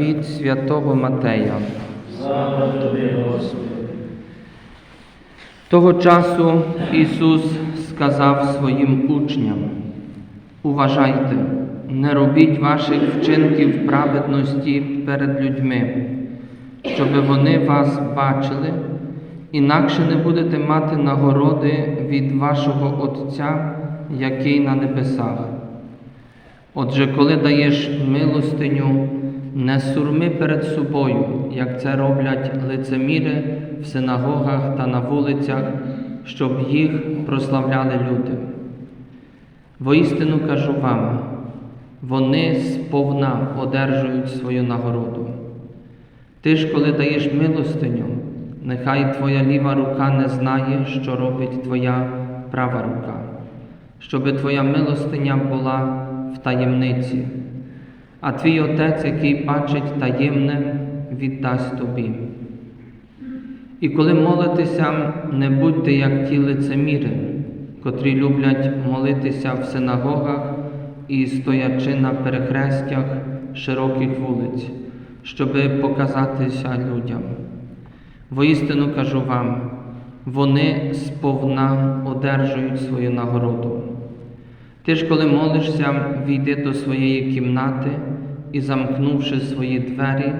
від святого Матея. Слава тобі, Господи. Того часу Ісус сказав своїм учням: Уважайте, не робіть ваших вчинків праведності перед людьми, щоб вони вас бачили, інакше не будете мати нагороди від вашого Отця, який на небесах. Отже, коли даєш милостиню, не сурми перед собою, як це роблять лицеміри в синагогах та на вулицях, щоб їх прославляли люди. Воістину кажу вам, вони сповна одержують свою нагороду. Ти ж, коли даєш милостиню, нехай твоя ліва рука не знає, що робить твоя права рука, щоби твоя милостиня була в таємниці, а твій Отець, який бачить таємне, віддасть тобі. І коли молитеся, не будьте як ті лицеміри, котрі люблять молитися в синагогах і стоячи на перехрестях широких вулиць, щоби показатися людям. Воістину кажу вам, вони сповна одержують свою нагороду. Ти ж, коли молишся, війди до своєї кімнати і, замкнувши свої двері,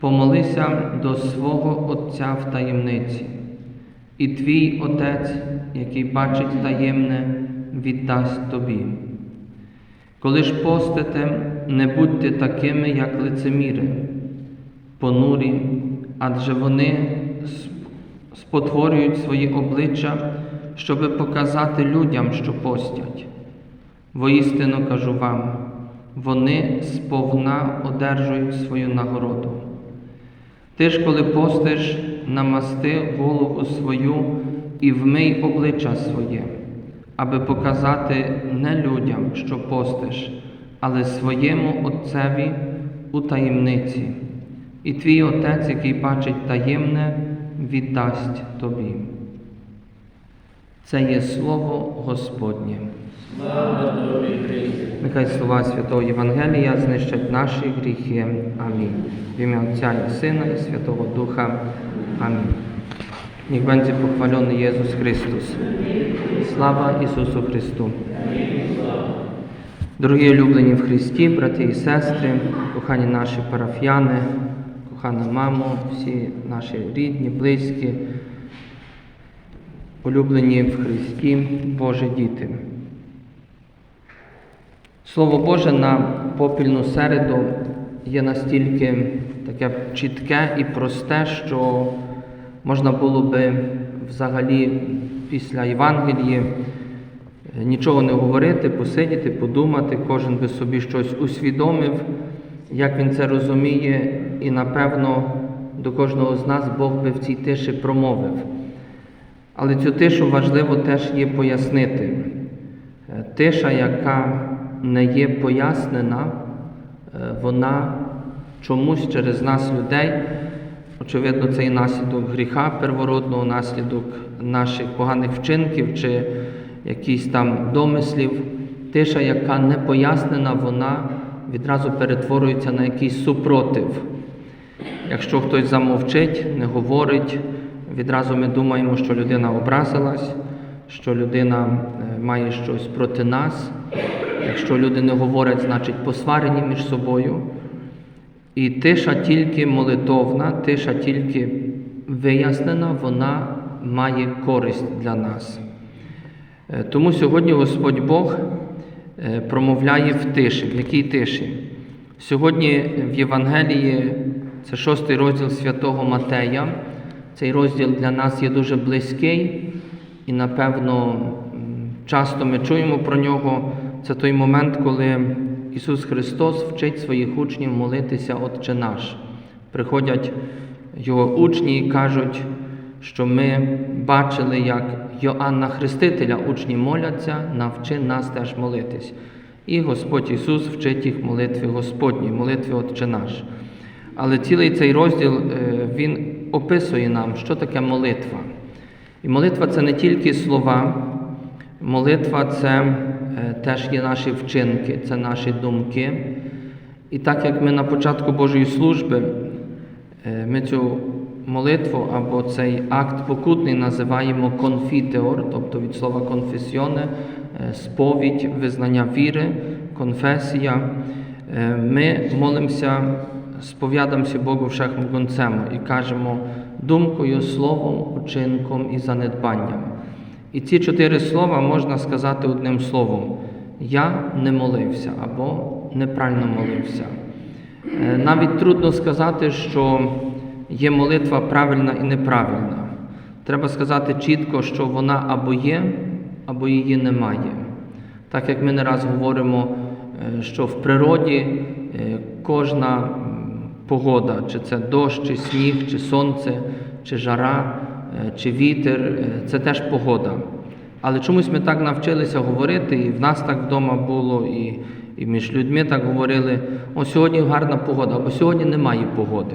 помолися до свого Отця в таємниці, і твій Отець, який бачить таємне, віддасть тобі. Коли ж постите, не будьте такими, як лицеміри, понурі, адже вони спотворюють свої обличчя, щоби показати людям, що постять. Воістину кажу вам, вони сповна одержують свою нагороду. Ти ж, коли постиш, намасти голову свою і вмий обличчя своє, аби показати не людям, що постиш, але своєму Отцеві у таємниці, і твій Отець, який бачить таємне, віддасть тобі. Це є слово Господнє. Нехай слова Святого Євангелія знищать наші гріхи. Амінь. В ім'я Отця і Сина і Святого Духа. Амінь. Niech będzie pochwalony Jezus Chrystus. Слава Ісусу Христу. Дорогі улюблені в Христі, брати і сестри, кохані наші парафіяни, кохана мамо, всі наші рідні, близькі, улюблені в Христі, Божі діти. Слово Боже на попільну середу є настільки таке чітке і просте, що можна було би взагалі після Євангелії нічого не говорити, посидіти, подумати, кожен би собі щось усвідомив, як він це розуміє, і напевно до кожного з нас Бог би в цій тиші промовив. Але цю тишу важливо теж є пояснити. Тиша, яка не є пояснена, е, вона чомусь через нас, людей, очевидно, це і наслідок гріха первородного, наслідок наших поганих вчинків чи якісь там домислів. Тиша, яка не пояснена, вона відразу перетворюється на якийсь супротив. Якщо хтось замовчить, не говорить, відразу ми думаємо, що людина образилась, що людина е, має щось проти нас. Якщо люди не говорять, значить посварені між собою. І тиша тільки молитовна, тиша тільки вияснена, вона має користь для нас. Е, Тому сьогодні Господь Бог е, промовляє в тиші. В якій тиші? Сьогодні в Євангелії це шостий розділ святого Матея. Цей розділ для нас є дуже близький, і, напевно, часто ми чуємо про нього. Це той момент, коли Ісус Христос вчить своїх учнів молитися Отче наш. Приходять Його учні і кажуть, що ми бачили, як Йоанна Хрестителя учні моляться, навчи нас теж молитись. І Господь Ісус вчить їх молитві Господній, молитві Отче наш. Але цілий цей розділ е, він описує нам, що таке молитва. І молитва це не тільки слова, молитва це теж є наші вчинки, це наші думки. І так як ми на початку Божої служби, е, ми цю молитву або цей акт покутний називаємо конфітеор, тобто від слова конфесіоне, е, сповідь, визнання віри, конфесія. Е, Ми молимося, сповідаємося Богу всехмогутньому і кажемо думкою, словом, учинком і занедбанням. І ці чотири слова можна сказати одним словом: Я не молився або неправильно молився. Е, Навіть трудно сказати, що є молитва правильна і неправильна. Треба сказати чітко, що вона або є, або її немає. Так як ми не раз говоримо, е, що в природі е, кожна погода, чи це дощ, чи сніг, чи сонце, чи жара, чи вітер, е, це теж погода. Але чомусь ми так навчилися говорити, і в нас так вдома було, і, і між людьми так говорили: о, сьогодні гарна погода, або сьогодні немає погоди.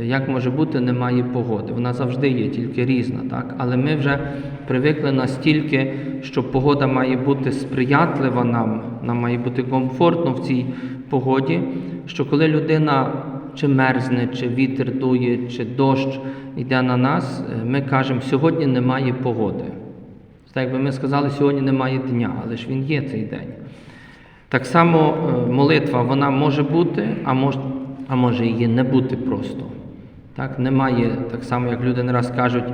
Е, Як може бути, немає погоди. Вона завжди є, тільки різна. Так? Але ми вже привикли настільки, що погода має бути сприятлива нам, нам має бути комфортно в цій погоді, що коли людина чи мерзне, чи вітер дує, чи дощ йде на нас, е, ми кажемо, сьогодні немає погоди. Так якби ми сказали, сьогодні немає дня, але ж він є цей день. Так само е, молитва вона може бути, а може, а може її не бути просто. Так, немає, так само, як люди не раз кажуть,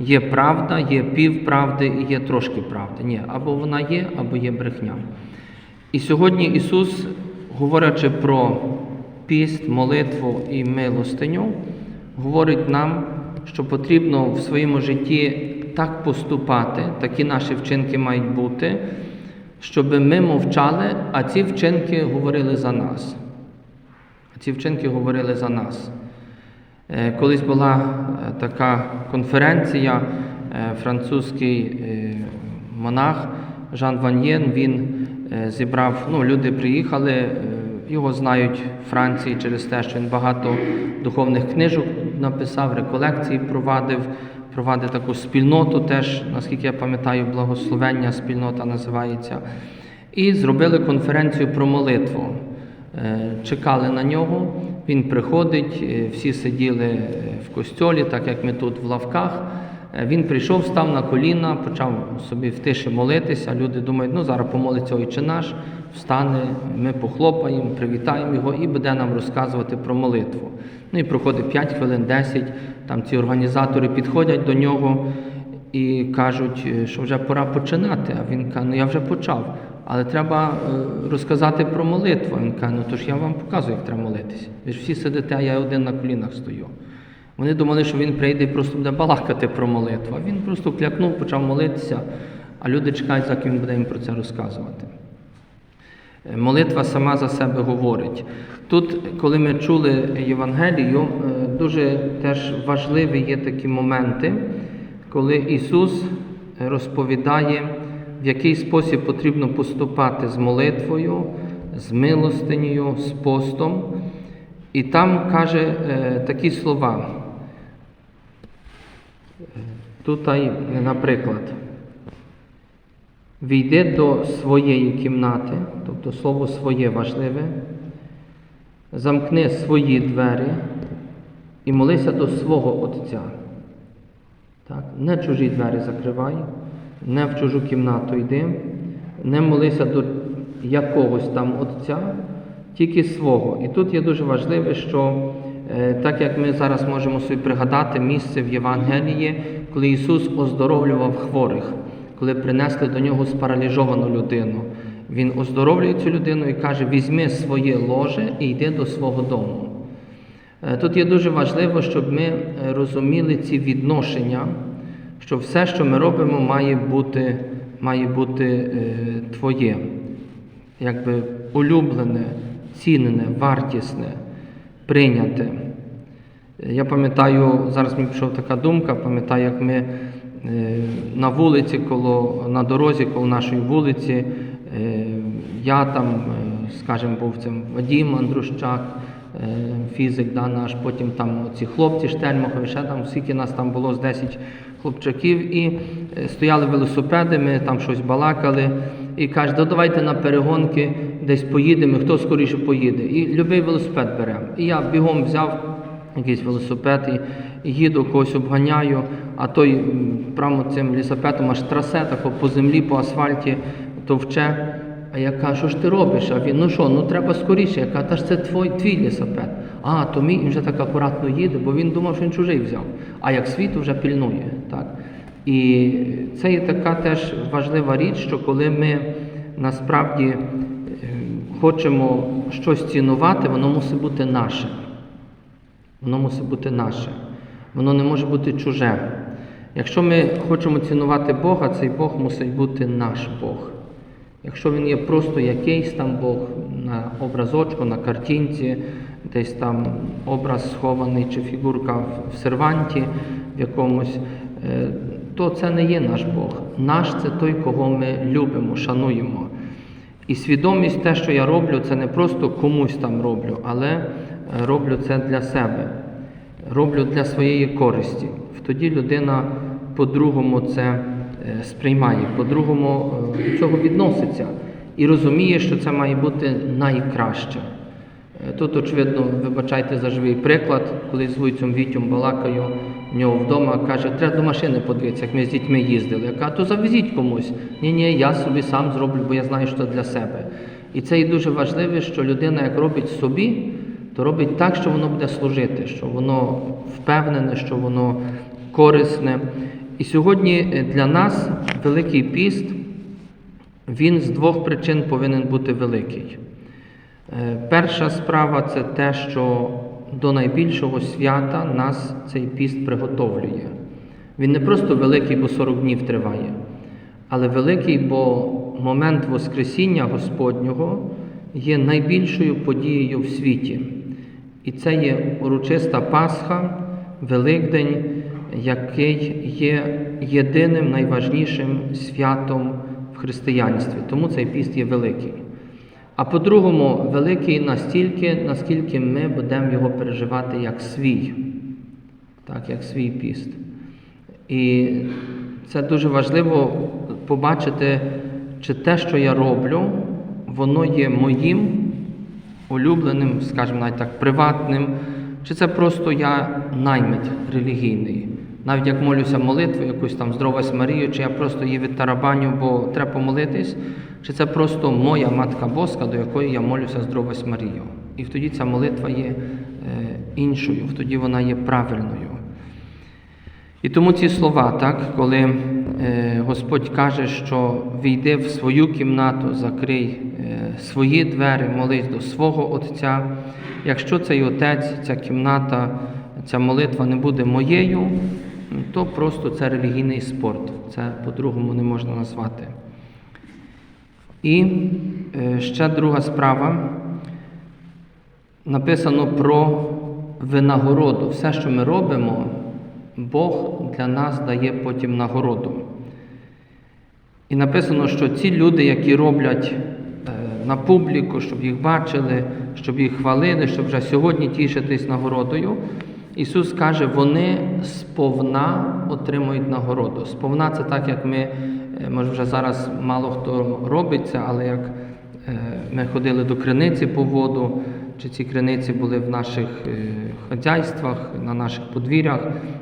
є правда, є півправди і є трошки правди. Ні, або вона є, або є брехня. І сьогодні Ісус, говорячи про піст, молитву і милостиню, говорить нам, що потрібно в своєму житті так поступати, такі наші вчинки мають бути, щоб ми мовчали, а ці вчинки говорили за нас. Ці вчинки говорили за нас. Е, Колись була е, така конференція, е, французький монах Жан Ваньєн, він зібрав, ну, люди приїхали, його знають в Франції через те, що він багато духовних книжок написав, реколекції провадив, провадив таку спільноту теж, наскільки я пам'ятаю, благословення спільнота називається. І зробили конференцію про молитву. Е, Чекали на нього, він приходить, е, всі сиділи е, в костьолі, так як ми тут в лавках. Е, Він прийшов, став на коліна, почав собі в тиші молитися. Люди думають, ну зараз помолиться Ойче наш, встане, ми похлопаємо, привітаємо його і буде нам розказувати про молитву. Ну і проходить 5 хвилин, 10, там ці організатори підходять до нього і кажуть, е, що вже пора починати. А він каже, ну я вже почав. Але треба е, розказати про молитву. Він каже, ну то ж я вам показую, як треба молитися. Ви ж всі сидите, а я один на колінах стою. Вони думали, що він прийде і просто буде балакати про молитву. А він просто клякнув, почав молитися, а люди чекають, як він буде їм про це розказувати. Е, Молитва сама за себе говорить. Тут, коли ми чули Євангелію, е, дуже теж важливі є такі моменти, коли Ісус розповідає, в який спосіб потрібно поступати з молитвою, з милостинею, з постом. І там каже е, такі слова. Тут, наприклад, війди до своєї кімнати, тобто слово своє важливе, замкни свої двері і молися до свого Отця. Так? Не чужі двері закривай, не в чужу кімнату йди, не молися до якогось там Отця, тільки свого. І тут є дуже важливе, що так як ми зараз можемо собі пригадати місце в Євангелії, коли Ісус оздоровлював хворих, коли принесли до нього спараліжовану людину. Він оздоровлює цю людину і каже: візьми своє ложе і йди до свого дому. Е, Тут є дуже важливо, щоб ми е, розуміли ці відношення, що все, що ми робимо, має бути, має бути е, твоє, якби улюблене, цінне, вартісне, прийняте. Е, Я пам'ятаю, зараз мені пішов така думка, пам'ятаю, як ми е, на вулиці, коло, на дорозі коло нашої вулиці, е, я там, е, скажімо, був цим Вадім Андрущак, фізик да, наш, потім там ці хлопці Штельмахові, ще там, скільки нас там було з 10 хлопчаків, і стояли велосипеди, ми там щось балакали. І каже, да давайте на перегонки десь поїдемо, хто скоріше поїде. І любий велосипед беремо. І я бігом взяв якийсь велосипед і, їду, когось обганяю, а той прямо цим лісопедом аж трасе тако по землі, по асфальті товче. А я кажу, що ж ти робиш? А він, ну що, ну треба скоріше. Я кажу, та ж це твій, твій лісопед. А, то мій він вже так акуратно їде, бо він думав, що він чужий взяв. А як світ вже пільнує. Так? І це є така теж важлива річ, що коли ми насправді е, хочемо щось цінувати, воно мусить бути наше. Воно мусить бути наше. Воно не може бути чуже. Якщо ми хочемо цінувати Бога, цей Бог мусить бути наш Бог. Якщо він є просто якийсь там Бог на образочку, на картинці, десь там образ схований чи фігурка в- серванті в якомусь, е, то це не є наш Бог. Наш це той, кого ми любимо, шануємо. І свідомість те, що я роблю, це не просто комусь там роблю, але е, роблю це для себе, роблю для своєї користі. Тоді людина по-другому це е, сприймає, по-другому е, до цього відноситься і розуміє, що це має бути найкраще. Тут, очевидно, вибачайте за живий приклад, коли з вуйцем Вітєм балакаю в нього вдома, каже, треба до машини подивитися, як ми з дітьми їздили. Я кажу, то завезіть комусь. Ні, ні, я собі сам зроблю, бо я знаю, що це для себе. І це і дуже важливо, що людина, як робить собі, то робить так, що воно буде служити, що воно впевнене, що воно корисне. І сьогодні е, для нас Великий піст, він з двох причин повинен бути великий. Е, Перша справа це те, що до найбільшого свята нас цей піст приготовлює. Він не просто великий, бо 40 днів триває, але великий, бо момент Воскресіння Господнього є найбільшою подією в світі. І це є урочиста Пасха, Великдень, який є єдиним найважнішим святом в християнстві. Тому цей піст є великий. А по-другому, великий настільки, наскільки ми будемо його переживати як свій, так, як свій піст. І це дуже важливо побачити, чи те, що я роблю, воно є моїм улюбленим, скажімо навіть так, приватним, чи це просто я наймит релігійний. Навіть як молюся молитву, якусь там здоровась Марію, чи я просто її відтарабаню, бо треба помолитись, чи це просто моя Матка Боска, до якої я молюся здоровась Марію. І тоді ця молитва є е, іншою, тоді вона є правильною. І тому ці слова, так, коли е, Господь каже, що війди в свою кімнату, закрий е, свої двері, молись до свого Отця. Якщо цей Отець, ця кімната, ця молитва не буде моєю, то просто це релігійний спорт. Це по-другому не можна назвати. І е, ще друга справа. Написано про винагороду. Все, що ми робимо, Бог для нас дає потім нагороду. І написано, що ці люди, які роблять е, на публіку, щоб їх бачили, щоб їх хвалили, щоб вже сьогодні тішитись нагородою, Ісус каже, вони сповна отримують нагороду. Сповна це так, як ми, е, може вже зараз мало хто робить це, але як е, ми ходили до криниці по воду, чи ці криниці були в наших е, хазяйствах, на наших подвір'ях,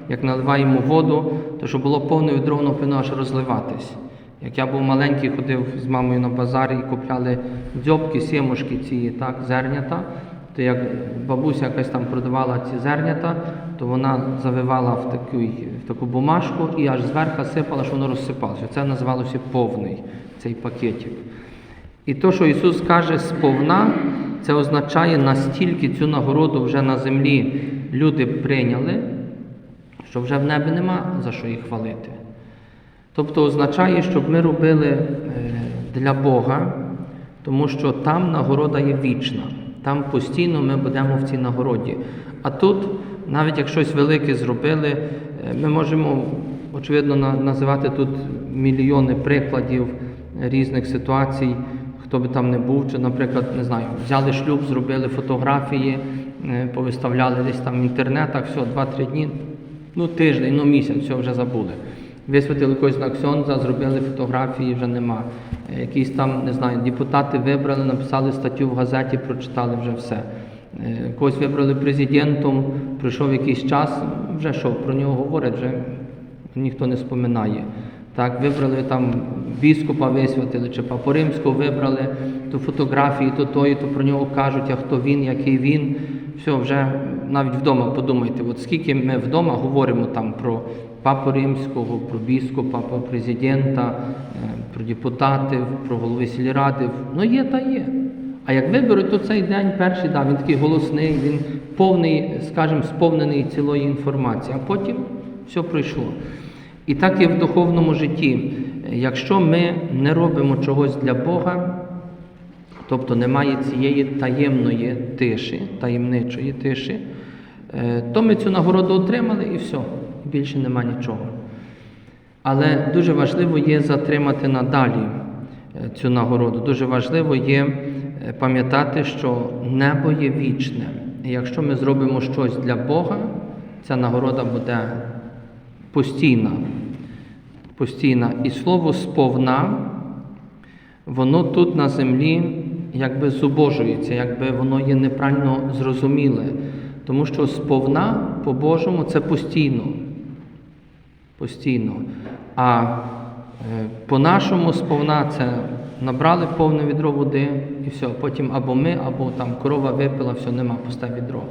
як наливаємо воду, то щоб було повне відро, воно повинно аж розливатись. Як я був маленький, ходив з мамою на базарі і купляли дзьобки, сімушки ці так, зернята, то як бабуся якась там продавала ці зернята, то вона завивала в таку, в таку бумажку і аж зверху сипала, що воно розсипалося. Це називалося повний цей пакетик. І то, що Ісус каже сповна, це означає, настільки цю нагороду вже на землі люди прийняли, що вже в небі нема за що їх хвалити. Тобто означає, щоб ми робили е, для Бога, тому що там нагорода є вічна, там постійно ми будемо в цій нагороді. А тут, навіть як щось велике зробили, е, ми можемо, очевидно, називати тут мільйони прикладів різних ситуацій, хто би там не був, чи, наприклад, не знаю, взяли шлюб, зробили фотографії, е, повиставляли десь там в інтернетах, все, 2-3 дні, ну тиждень, ну місяць, все вже забули. Висвятили когось на ксьонза, зробили фотографії, вже нема. Е, Якісь там, не знаю, депутати вибрали, написали статтю в газеті, прочитали вже все. Е, Когось вибрали президентом, пройшов якийсь час, вже що, про нього говорять, вже ніхто не споминає. Так, вибрали там біскупа висвятили, чи папу римського вибрали, то фотографії, то то, то про нього кажуть, а хто він, який він. Все, вже навіть вдома подумайте, от скільки ми вдома говоримо там про папу римського, про біскупа, про президента, е, про депутатів, про голови сільради. Ну є та є. А як виберуть, то цей день перший, да, він такий голосний, він повний, скажімо, сповнений цілої інформації, а потім все пройшло. І так і в духовному житті. Якщо ми не робимо чогось для Бога, тобто немає цієї таємної тиші, таємничої тиші, е, то ми цю нагороду отримали і все, більше нема нічого. Але дуже важливо є затримати надалі е, цю нагороду. Дуже важливо є е, пам'ятати, що небо є вічне. І якщо ми зробимо щось для Бога, ця нагорода буде постійна. Постійна. І слово сповна, воно тут на землі якби зубожується, якби воно є неправильно зрозуміле. Тому що сповна по-божому це постійно. Постійно. А е, по-нашому сповна це набрали повне відро води і все. Потім або ми, або там корова випила, все, нема пусте відро.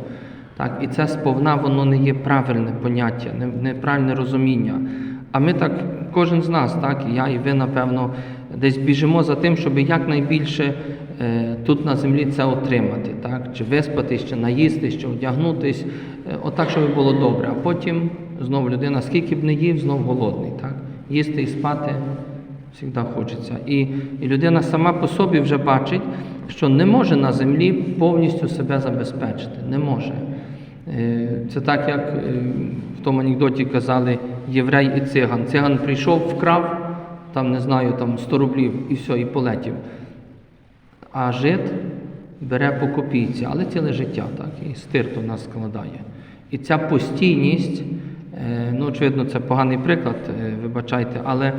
Так, і це сповна, воно не є правильне поняття, неправильне розуміння. А ми так, кожен з нас, так, і я, і ви, напевно, десь біжимо за тим, щоб якнайбільше е, тут на землі це отримати, так? чи виспатись, чи наїстись, чи одягнутись, е, отак, щоб було добре. А потім знову людина, скільки б не їв, знов голодний. Так? Їсти і спати завжди хочеться. І, і людина сама по собі вже бачить, що не може на землі повністю себе забезпечити. Не може. Е, Це так, як е, в тому анекдоті казали єврей і циган. Циган прийшов, вкрав, там, не знаю, там 100 рублів і все, і полетів. А жид бере по копійці, але ціле життя так, і стирто нас складає. І ця постійність, ну, очевидно, це поганий приклад, е, вибачайте, але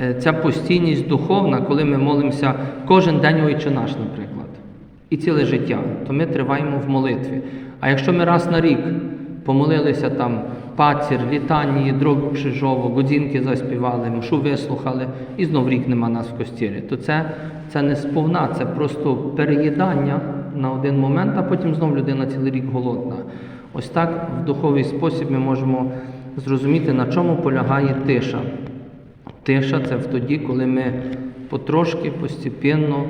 е, ця постійність духовна, коли ми молимося кожен день Ойче наш, наприклад, і ціле життя, то ми триваємо в молитві. А якщо ми раз на рік помолилися там пацір, літанії, дрогу крижову, годзінки заспівали, мшу вислухали, і знов рік нема нас в костірі, то це, це не сповна, це просто переїдання на один момент, а потім знов людина цілий рік голодна. Ось так в духовий спосіб ми можемо зрозуміти, на чому полягає тиша. Тиша це тоді, коли ми потрошки, постепенно,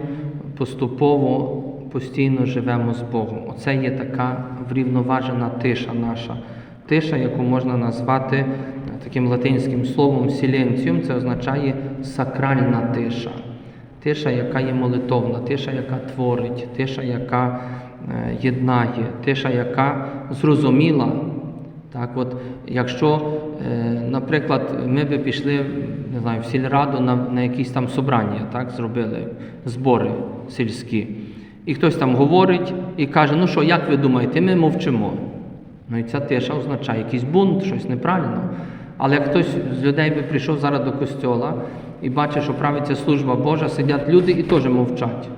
поступово, постійно живемо з Богом. Оце є така врівноважена тиша наша. Тиша, яку можна назвати е, таким латинським словом сіленціум, це означає сакральна тиша. Тиша, яка є молитовна, тиша, яка творить, тиша, яка е, єднає, тиша, яка зрозуміла. Так, от, якщо, е, наприклад, ми би пішли не знаю, в сільраду на, на якісь там собрання, так, зробили збори сільські, і хтось там говорить і каже, ну що, як ви думаєте, ми мовчимо. Ну і ця тиша означає якийсь бунт, щось неправильно. Але як хтось з людей би прийшов зараз до костьола і бачить, що правиться служба Божа, сидять люди і теж мовчать.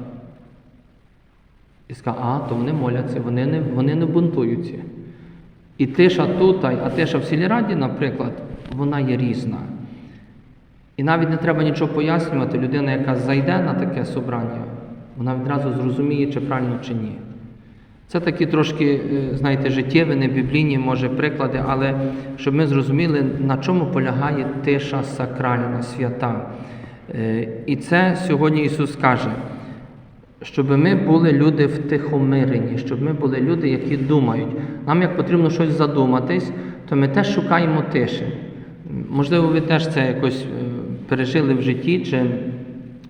І скаже, а, то вони моляться, вони не, вони не бунтуються. І тиша тут, а тиша в сільраді, наприклад, вона є різна. І навіть не треба нічого пояснювати, людина, яка зайде на таке собрання, вона відразу зрозуміє, чи правильно, чи ні. Це такі трошки, е, знаєте, життєві, не біблійні, може, приклади, але щоб ми зрозуміли, на чому полягає тиша сакральна, свята. Е, І це сьогодні Ісус каже, щоб ми були люди втихомирені, щоб ми були люди, які думають. Нам як потрібно щось задуматись, то ми теж шукаємо тиші. Можливо, ви теж це якось е, пережили в житті чи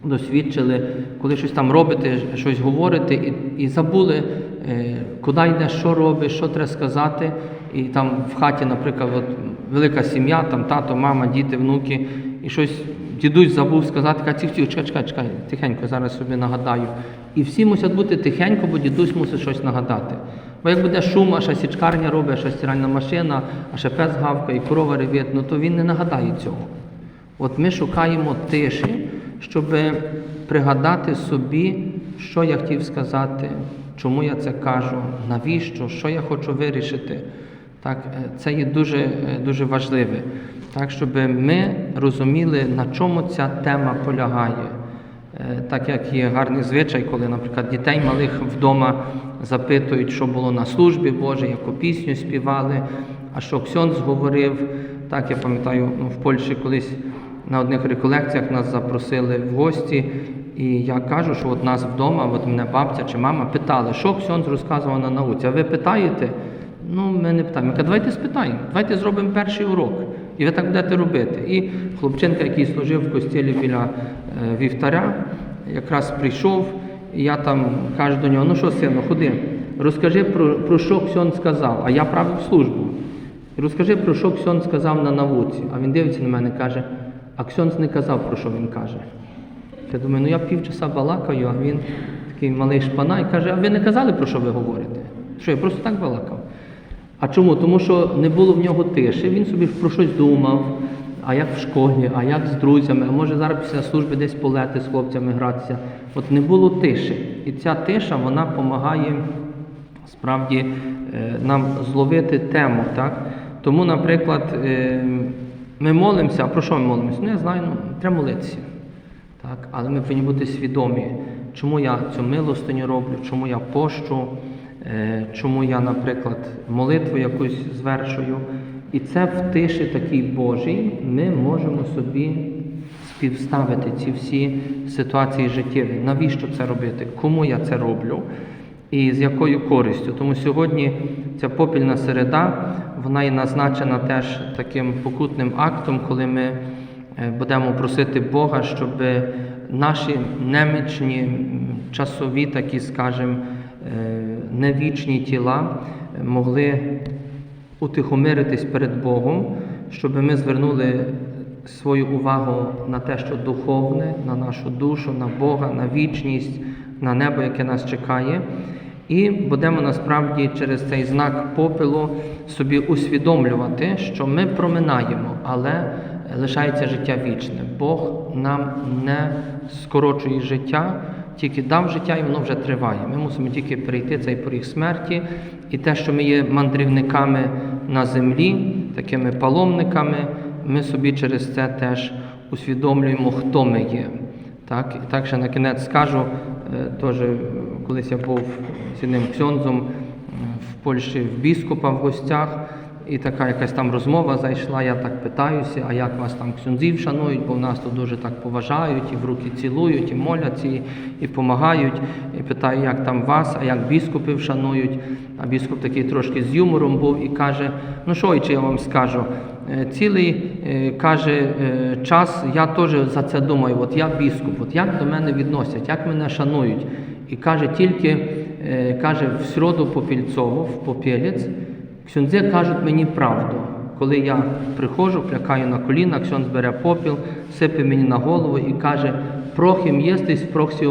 досвідчили, коли щось там робите, щось говорите, і, і забули, е, куди йдеш, що робиш, що треба сказати. І там в хаті, наприклад, от, велика сім'я, там тато, мама, діти, внуки, і щось дідусь забув сказати, каже, «Тих, чекай, чекай, чекай, тихенько, зараз собі нагадаю. І всі мусять бути тихенько, бо дідусь мусить щось нагадати. Бо як буде шум, а ще січкарня робить, а ще стиральна машина, а ще пес гавка і корова ревить, ну то він не нагадає цього. От ми шукаємо тиші, щоб пригадати собі, що я хотів сказати, чому я це кажу, навіщо, що я хочу вирішити. Так, е, це є дуже, е, дуже важливе. Так, щоб ми розуміли, на чому ця тема полягає. Е, Так як є гарний звичай, коли, наприклад, дітей малих вдома запитують, що було на службі Божій, яку пісню співали, а що Ксьонз говорив. Так, я пам'ятаю, ну, в Польщі колись на одних реколекціях нас запросили в гості, і я кажу, що от нас вдома, от мене бабця чи мама питали, що Ксьонз розказував на науці. А ви питаєте? Ну, ми не питаємо. Кажу, давайте спитаємо, давайте зробимо перший урок. І ви так будете робити. І хлопчинка, який служив в костілі біля е, вівтаря, якраз прийшов, і я там кажу до нього, ну що, сину, ходи, розкажи про, про що Ксьон сказав, а я правив службу. Розкажи, про що Ксьон сказав на науці. А він дивиться на мене і каже, а Ксьон не казав, про що він каже. Я думаю, ну я півчаса балакаю, а він такий малий шпана і каже, а ви не казали, про що ви говорите? Що я просто так балакав? А чому? Тому що не було в нього тиші, він собі про щось думав, а як в школі, а як з друзями, а може зараз після служби десь полети з хлопцями гратися. От не було тиші. І ця тиша вона допомагає справді е, нам зловити тему. Так? Тому, наприклад, е, ми молимося, а про що ми молимося? Ну, я знаю, ну, треба молитися. Так? Але ми повинні бути свідомі, чому я цю милостиню роблю, чому я пощу, чому я, наприклад, молитву якусь звершую. І це в тиші такій Божій ми можемо собі співставити ці всі ситуації життєві. Навіщо це робити? Кому я це роблю? І з якою користю. Тому сьогодні ця попільна середа, вона є назначена теж таким покутним актом, коли ми е, будемо просити Бога, щоб наші немічні, часові, такі, скажімо, е, невічні тіла е, могли утихомиритись перед Богом, щоб ми звернули свою увагу на те, що духовне, на нашу душу, на Бога, на вічність, на небо, яке нас чекає. І будемо насправді через цей знак попелу собі усвідомлювати, що ми проминаємо, але лишається життя вічне. Бог нам не скорочує життя, тільки дав життя, і воно вже триває. Ми мусимо тільки перейти цей поріг смерті, і те, що ми є мандрівниками на землі, такими паломниками, ми собі через це теж усвідомлюємо, хто ми є. Так, і так ще на кінець скажу, е, теж колись я був з одним ксьонзом е, в Польщі в біскупа в гостях, і така якась там розмова зайшла, я так питаюся, а як вас там ксьонзів шанують, бо в нас тут дуже так поважають, і в руки цілують, і моляться, і, і допомагають. І питаю, як там вас, а як біскупів шанують. А біскуп такий трошки з юмором був і каже: ну що, і чи я вам скажу? Е, Цілий е, каже е, час, я теж за це думаю, от я біскуп, от як до мене відносять, як мене шанують. І каже, тільки каже, в середу Попільцово, в Попєлець, ксюндзи кажуть мені правду. Коли я приходжу, клякаю на коліна, ксьонд бере попіл, сипе мені на голову і каже, прохим єстись, прох сі.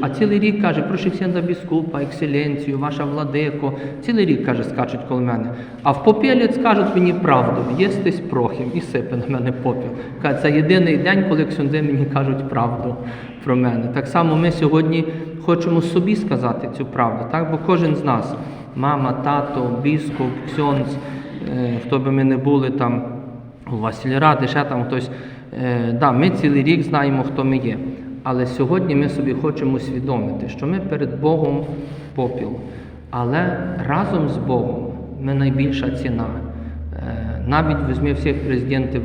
А цілий рік каже, прошу за біскупа, екселенцію, ваша владико. Цілий рік, каже, скачуть коло мене. А в попілець кажуть мені правду, єстись прохим і сипе на мене попіл. Каже, це єдиний день, коли ксюндзи мені кажуть правду про мене. Так само ми сьогодні хочемо собі сказати цю правду, так? бо кожен з нас, мама, тато, біскуп, ксьонз, е, хто би ми не були там, у вас ще там хтось. Е, да, ми цілий рік знаємо, хто ми є. Але сьогодні ми собі хочемо усвідомити, що ми перед Богом попіл. Але разом з Богом ми найбільша ціна. Е, Навіть візьми всіх президентів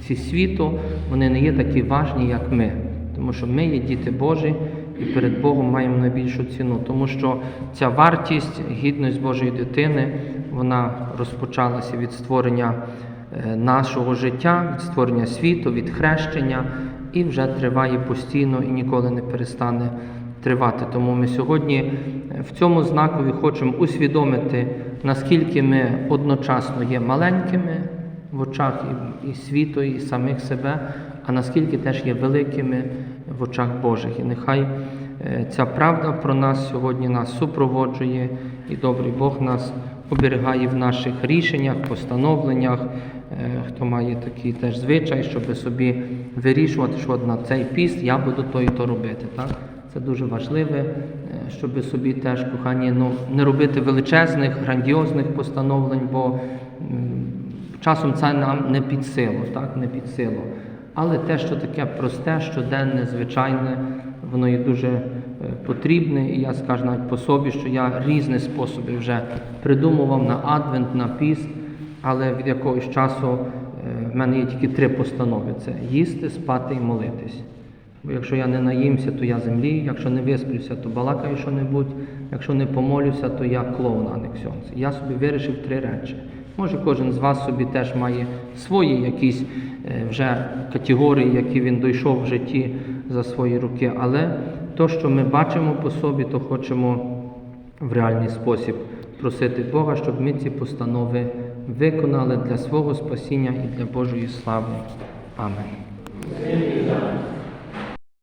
ці світу, вони не є такі важні, як ми. Тому що ми є діти Божі і перед Богом маємо найбільшу ціну. Тому що ця вартість, гідність Божої дитини, вона розпочалася від створення е, нашого життя, від створення світу, від хрещення і вже триває постійно і ніколи не перестане тривати. Тому ми сьогодні е, в цьому знакові хочемо усвідомити, наскільки ми одночасно є маленькими в очах і, і світу, і самих себе, а наскільки теж є великими в очах Божих. І нехай е, ця правда про нас сьогодні нас супроводжує, і добрий Бог нас оберігає в наших рішеннях, постановленнях, е, хто має такий теж звичай, щоб собі вирішувати, що на цей піст я буду то і то робити. Так? Це дуже важливе, е, щоб собі теж, кохані, ну, не робити величезних, грандіозних постановлень, бо часом це нам не під силу, так? не під силу. Але те, що таке просте, щоденне, звичайне, воно є дуже е, потрібне. І я скажу навіть по собі, що я різні способи вже придумував на адвент, на піст, але від якогось часу е, в мене є тільки три постанови: це їсти, спати і молитись. Бо якщо я не наїмся, то я землі, якщо не висплюся, то балакаю що-небудь, якщо не помолюся, то я клоун, а не ксьонц. Я собі вирішив три речі. Може, кожен з вас собі теж має свої якісь е, вже категорії, які він дійшов в житті за свої роки. Але то, що ми бачимо по собі, то хочемо в реальний спосіб просити Бога, щоб ми ці постанови виконали для свого спасіння і для Божої слави. Амен.